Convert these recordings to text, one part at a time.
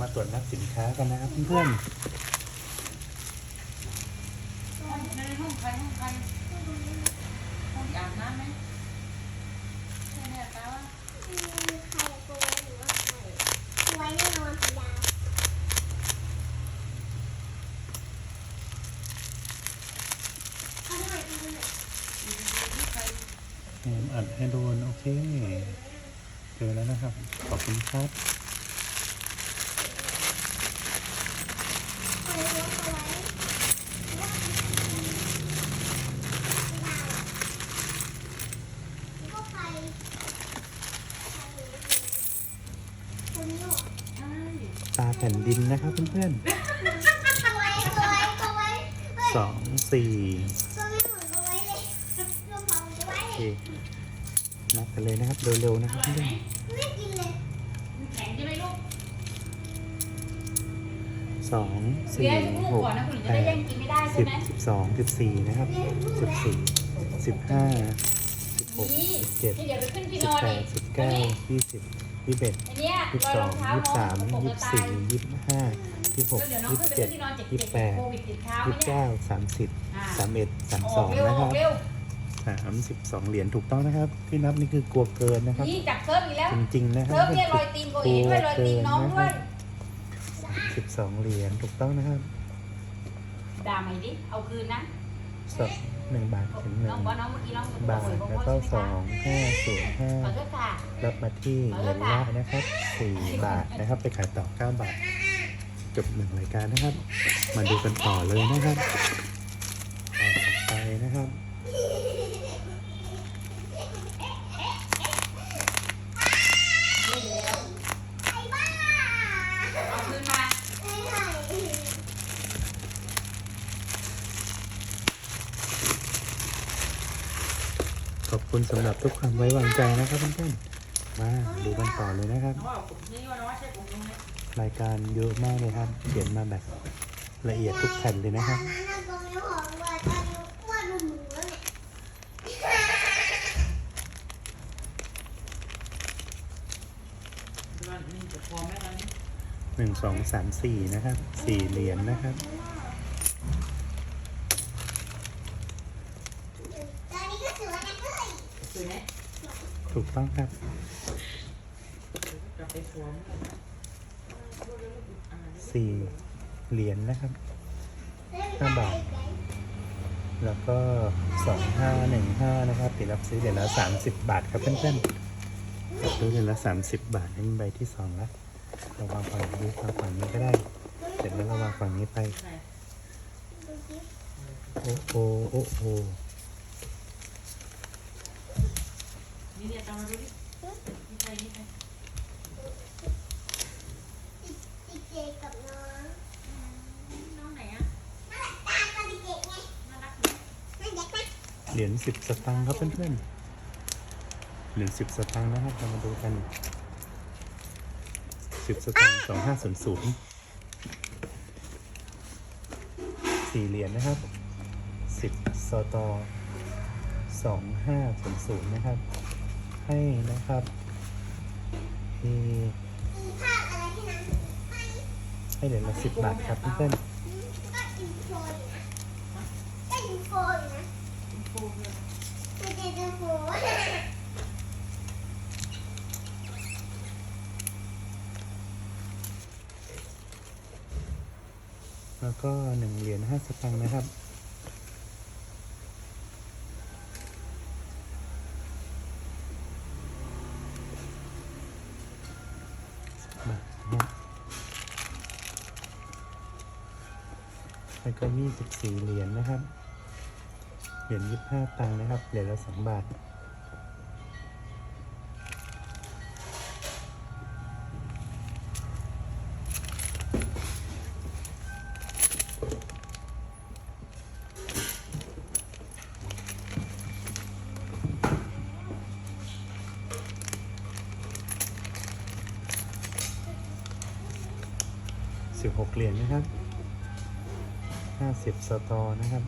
มาตรวจนับสินค้ากันนะครับเพื่อนในห้องใครห้องใครห้องอาบน้ำไหมใช่เนี่ยตาว่ามีใครตัวไว้หรือว่าใครไว้แน่นอนสีดาวเอาหน่อยเอาหน่อยๆแอมอัดให้โดนโอเค เจอแล้วนะครับ ขอบคุณครับ เอาไว้เอาไว้ก็ไปคนนี้หรอ ใช่ ตา แผ่นดินนะครับเพื่อนๆสองสี่โอเคนับกันเลยนะครับเร็วๆนะครับเพื่อนสองสี่หกแปดสิบสิบสองสิบสี่นะครับสิบสี่สิบห้าสิบหกสิบเจ็ดสิบแปดสิบเก้ายี่สิบ สิบเอ็ดอันเนี้ยยี่สิบรอยสรอองงเท้ายี่สิบน้องสามตกยี่กสิระบต่าสี่ยยี่สิบห้ายี่สิบหกแล้วเดี๋ยวน้องยี่ขึ้สินบไปเจ็ขึ้ดนที่นอนเจ็บยี่สิบแปดเจ็บโควิดติดเท้ายี่ไหมสิบเนี่ยเก้าสามสิบอ่าสามเอ็ดสามอสออกงเร็วนะอคอรักบเร็วสามสิบสองเหรียญถูกต้องนะครับ ที่นับนี่คือกลัวเกินนะครับ นี่จับเซิร์ฟอีกแล้วจริงๆนะครัเซิร์ฟเนี่ยรอยตีนโกเอ๋ด้วยรอยตีนน้องด้วย สิบสองเหรียญถูกต้องนะครับด่าใหม่ดิ เอาคืนนะ สอง หนึ่งบาทถึงหนึ่น้องงบอกน้องเมื่อกี้น้องบาทโกแล้วโก้ก็สใช่อไหมงห้าศูนย์ห้าคะขอโทษค่ะรับมาที่เหรียญละนะครับสี่บาทนะครับ ไปขายต่อเก้าบาทจบหนึ่งรายการนะครับ มาดูกันต่อเลยนะครับต่อไปนะครับ ไอ้บ้า เอาคืนมา ไอ้ไหน ขอบ คุณสำหรับทุกความไว้วางใจนะครับเพื่อนๆมาดูกันต่อเลยนะครับ รายการเยอะมากเลยครับเขียนมาแบบละเอียดทุกแผ่นเลยนะครับหอมกว่าตอนนี้ว่าดูหมูแล้วเนี่ยว่านี่จะพอไหมตอนนี้หนึ่งสองสามสี่นะครับสี่เหรียญนะครับ ตอนนี้ก็ถือว่านักเลย สวยไหม ถูก ต้องครับสี่เหรียญนะครับห้าบาท แล้วก็สองห้าหนึ่งห้านะครับติดรับซื้อเหรียญละสามสิบบาทครับเพื่อนๆรับซื้อเหรียญละสามสิบบาทนี่เป็นใบที่สองล้วเราวางฝั่งนี้วางฝั่งนี้ก็ได้ เสร็จแล้วเราวางฝั่งนี้ไป โอ้โหโอ้โห นี่เนี่ยตามมาดูดินี่ใครนี่ใครติเจกับน้องน้องไหนอะน่ารักตากับติเจไงน่ารักไหมน่ารักนะเหรียญสิบสตางค์ครับเพื่อนๆเหรียญสิบสตางค์นะครับเรามาดูกันสิบสตางค์สองห้าศูนย์ศูนย์สี่เหรียญนะครับสิบสตอสองห้าศูนย์ศูนย์นะครับ ให้นะครับมีให้เหรียญละสิบบาทครับเพื่อนก็อินโฟอยู่นะก็อินโฟอยู่นะโฟมเลยไม่ใช่อินแล้วก็หนึ่งเหรียญห้าสตางค์นะครับี่14เหรียญนนะครับ เหรียญ25 ตังค์นะครับ เหรียญละ 2 บาทสิบหกเหรียญนนะครับ ห้าสิบสตอนะครับ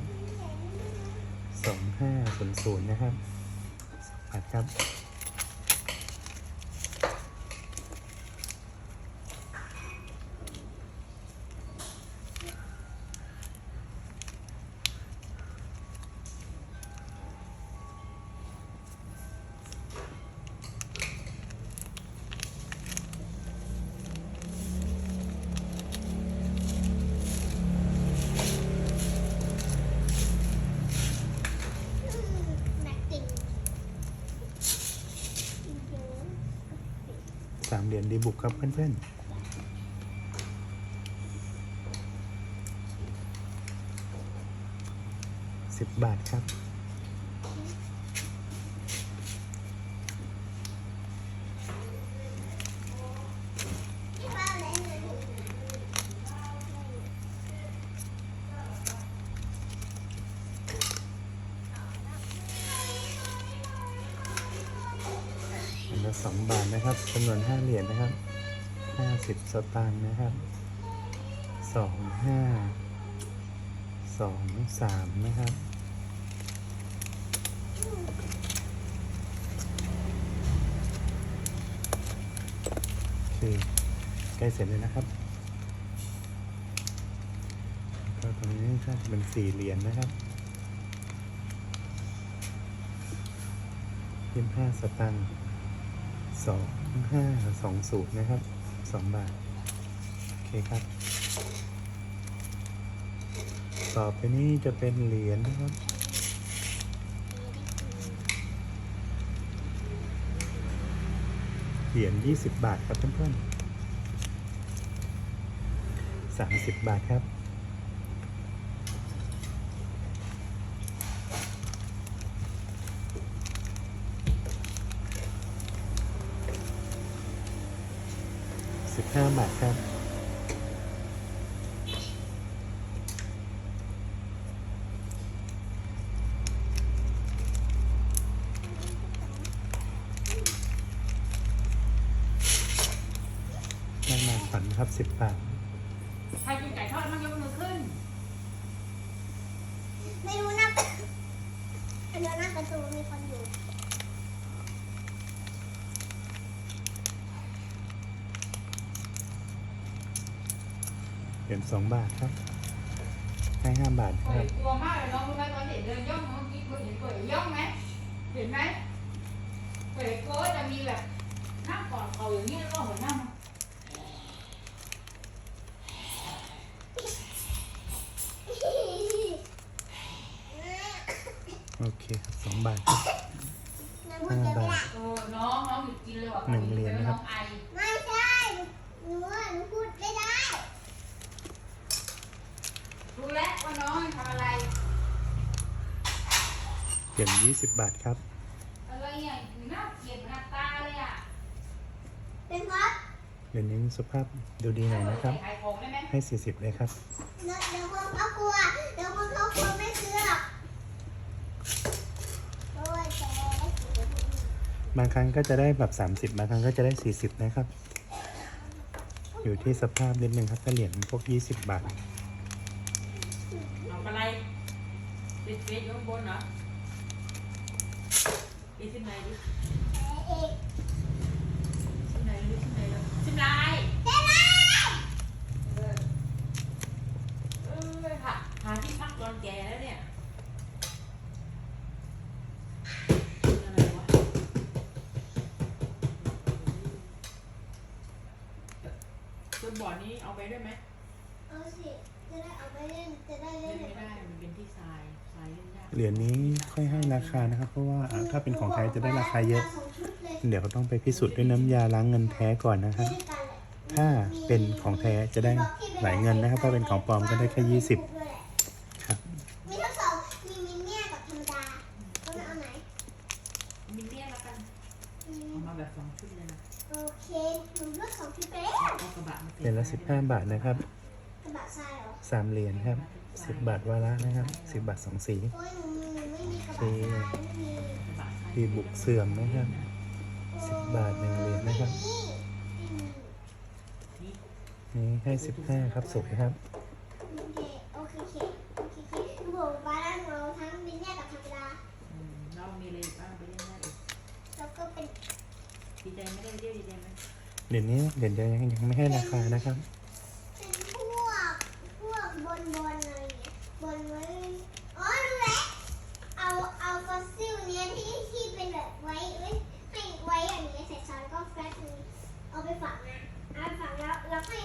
สองห้าศูนย์ศูนย์นะครับสองบาทครับามเหรียญดีบุกครับเพื่อนๆสิบบาทครับ ที่บ้านเลยนะ อัน ละสองบาทนะครับจำนวนห้าเหรียญนะครับห้าสิบสตางค์นะครับสองห้าสองสามนะครับโอเคใกล้เสร็จเลยนะครับก็ตรงนี้ก็จะเป็นสี่เหรียญนะครับยี่ห้าสตางค์ สองห้าสองสูตรนะครับสองบาท โอเคครับ ต่อไปนี้จะเป็นเหรียญนะครับ เหรียญยี่สิบบาทครับเพื่อนๆสามสิบบาทครับ ห้าบาทครับน้ำมันฝันครับสิบบาท ใครกินไก่ทอดมันยกมือขึ้น ไม่รู้นะอันนี้หน้าประตูมีคนอยู่ เหรียญสองบาทครับ ให้ห้าบาทคเปิรับดกลัวมากเลยน้องรู้ไหมตอนเด็กเดินย่องเมื่อกี้คุณเห็นเปิดย่องไหมเห็นไหมเปิดโก้จะมีแบบนั่งกอดเขาอย่างนี้แล้วก็หัวหน้ามาโอเคครับสองบาทครับ 20 บาทครับ อะไรอะน่าเกลียดหนักตาเลยอะเป็นครับเดี๋ยวนี้สุภาพดูดีหน่อยนะครับให้สี่สิบเลยครับเดี๋ยวคนเขากลัว เดี๋ยวคนเขากลัวไม่ซื้อหรอกบางครั้งก็จะได้แบบ 30 บางครั้งก็จะได้ 40 นะครับ อยู่ที่สภาพนิดนึงครับถ้าเหรียญพวก 20 บาท เอาอะไรติดเฟซอยู่ข้างบนเหรอ ดิชิมไหนดิเอ๊ะชิมไหนดิชิมไหนเลยชิมไรเจ๊นะเออเออค่ะหาที่พักตอนแก่แล้วเนี่ยอะไรวะตัวบอร์ดนี้เอาไปด้วยไหม เอาสิ เป็นที่ทรายทรายเล่นยากเหรียญนี้ค่อยให้ราคานะครับ เพราะว่าอ่าถ้าเป็นของแท้จะได้ราคาเยอะสองชุดเลยเดี๋ยวต้องไปพิสูจน์ด้วยน้ำยาล้างเงินแท้ก่อนนะครับด้วยกันแหละถ้าเป็นของแท้จะได้หลายเงินนะครับ ถ้าเป็นของปลอมก็ได้แค่ยี่สิบครับมีทั้งสองมีมินเนี่ยกับธรรมดาก็ไม่เอาไหนมินเนี่ยนแล้วกันอืมเอามาแบบสองชุดเลยนะโอเคหนูเลือกสองชุดไปแล้วเอากระบะมาเหรียญละสิบห้าบาทนะครับกระบะทรายเหรอสามเหรียญครับ สิบบาทวาระนะครับสิบบาทสองสีใช่ดีบุกเสื่อมนะครับสิบบาทหนึ่งเหรียญนะครับนี่ให้สิบห้าครับสวยครับโอเคโอเคโอเคโอเคโอเคหนูบอกว่าหนูเอาทั้งมินเนี่ยกับธรรมดาอืมแล้วมีอะไรบ้างไปเล่นได้อีกแล้วก็เป็นดีใจไม่ได้เรียกดีใจไหมเหรียญนี้เหรียญยังยังไม่ให้ราคานะครับ เป็นพวกพวกบนบนอะไรอย่างเงี้ยบนไว้อ๋อรู้แล้วเอาเอาฟอสซิลเนี้ยที่ที่เป็นแบบไว้ไว้ให้ไว้อย่างเงี้ยใส่ซอสก็แฟตนี้เอาไปฝังนะเอาไปฝังแล้วแล้วให้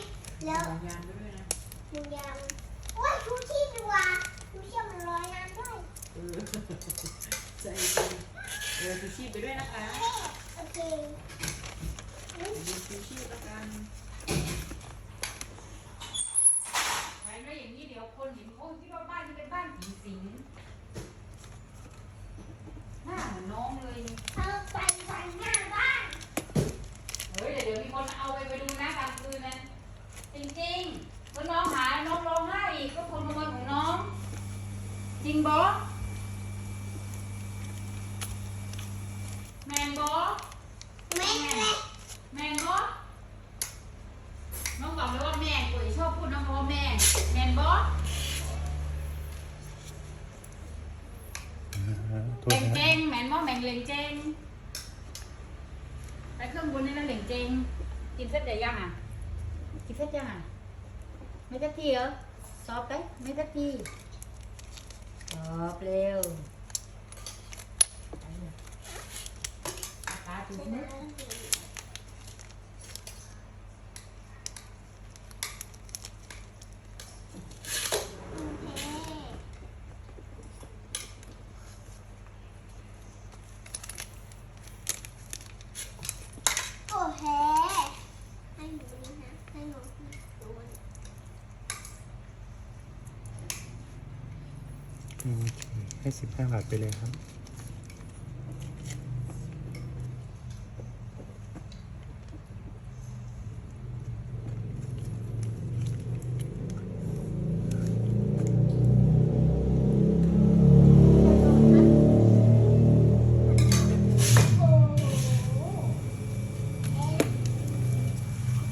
แล้วเอายางไปด้วยนะหนึ่งยางโอ้ยทุกที่ดีว่าทุกที่มันลอยน้ำด้วยเออใจใจเออชูชีพไปด้วยนะคะโอเคดูชูชีพแล้วกันไปไม่อย่างนี้เดี๋ยวคนเห็นเขาคิดว่าบ้านนี้เป็นบ้านผีสิงหน้าเหมือนน้องเลยเอาไฟไฟหน้าบ้านเฮ้ยเดี๋ยวมีคนเอาไปไปดูนะกลางคืนนะ จริงๆแล้วน้องหาน้องร้องไห้อีกก็คนขโมยของน้อง จริงบอแมนบอแม่แม่แมนบอน้องบอกเลยว่าแม่ปุ๋ยชอบพูดน้องบอกว่าแม่แมนบออ่าโทเหษล่งนะเจงแมนบอแมงเหล่งเจงไปเครื่องบุญนี่นะเหล่งเจงกินเสร็จหรือยังอะ กินเสร็จยังอะไม่สักทีเหรอซอบไปไม่สักทีซอบเร็วตาถูกมือ โอ้แฮให้หนูนี่นะให้หนูดูนะ โอเค ให้สิบห้าบาทไปเลยครับ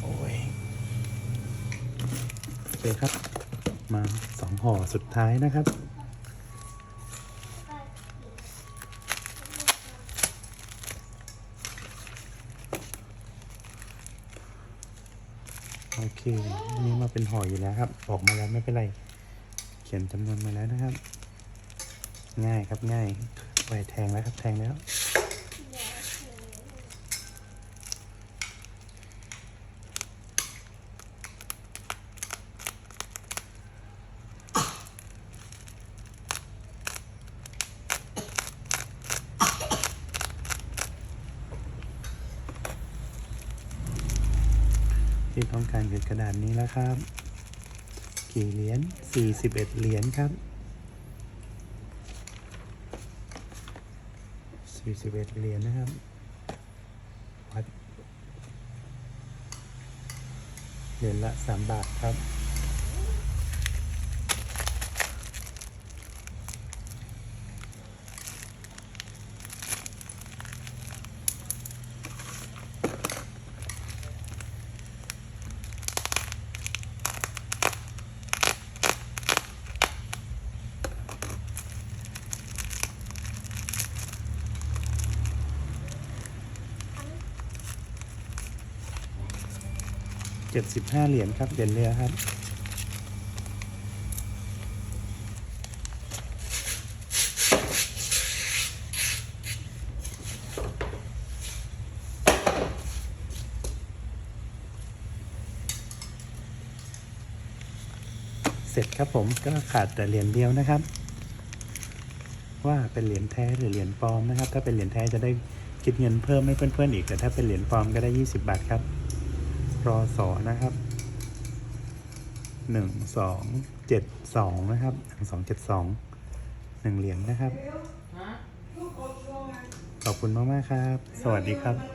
โอ้ยโอเคครับ มาสองห่อสุดท้ายนะครับ โอเค อั นนี้มาเป็นห่ออยู่แล้วครับ ออกมาแล้วไม่เป็นไร เขียนจำนวนมาแล้วนะครับ ง่ายครับง่ายไปแทงแล้วครับแทงแล้ว ต้องการคือกระดาษนี้แล้วครับ กี่เหรียญ41 เหรียญครับ 41 เหรียญนะครับวัดเหรียญละ 3 บาทครับ 75เหรียญครับเหรียญเรือครับ เสร็จครับผมก็ขาดแต่เหรียญเดียวนะครับ ว่าเป็นเหรียญแท้หรือเหรียญปลอมนะครับ ถ้าเป็นเหรียญแท้จะได้คิดเงินเพิ่มให้เพื่อนๆอีกแต่ถ้าเป็นเหรียญปลอมก็ได้ 20 บาทครับ รอสอนะครับหนึ่งสองเจ็ดสองนะครับหนึ่งสองเจ็ดสองหนึ่งเหรียญนะครับฮะขอบคุณมาก ๆ ครับ สวัสดีครับเ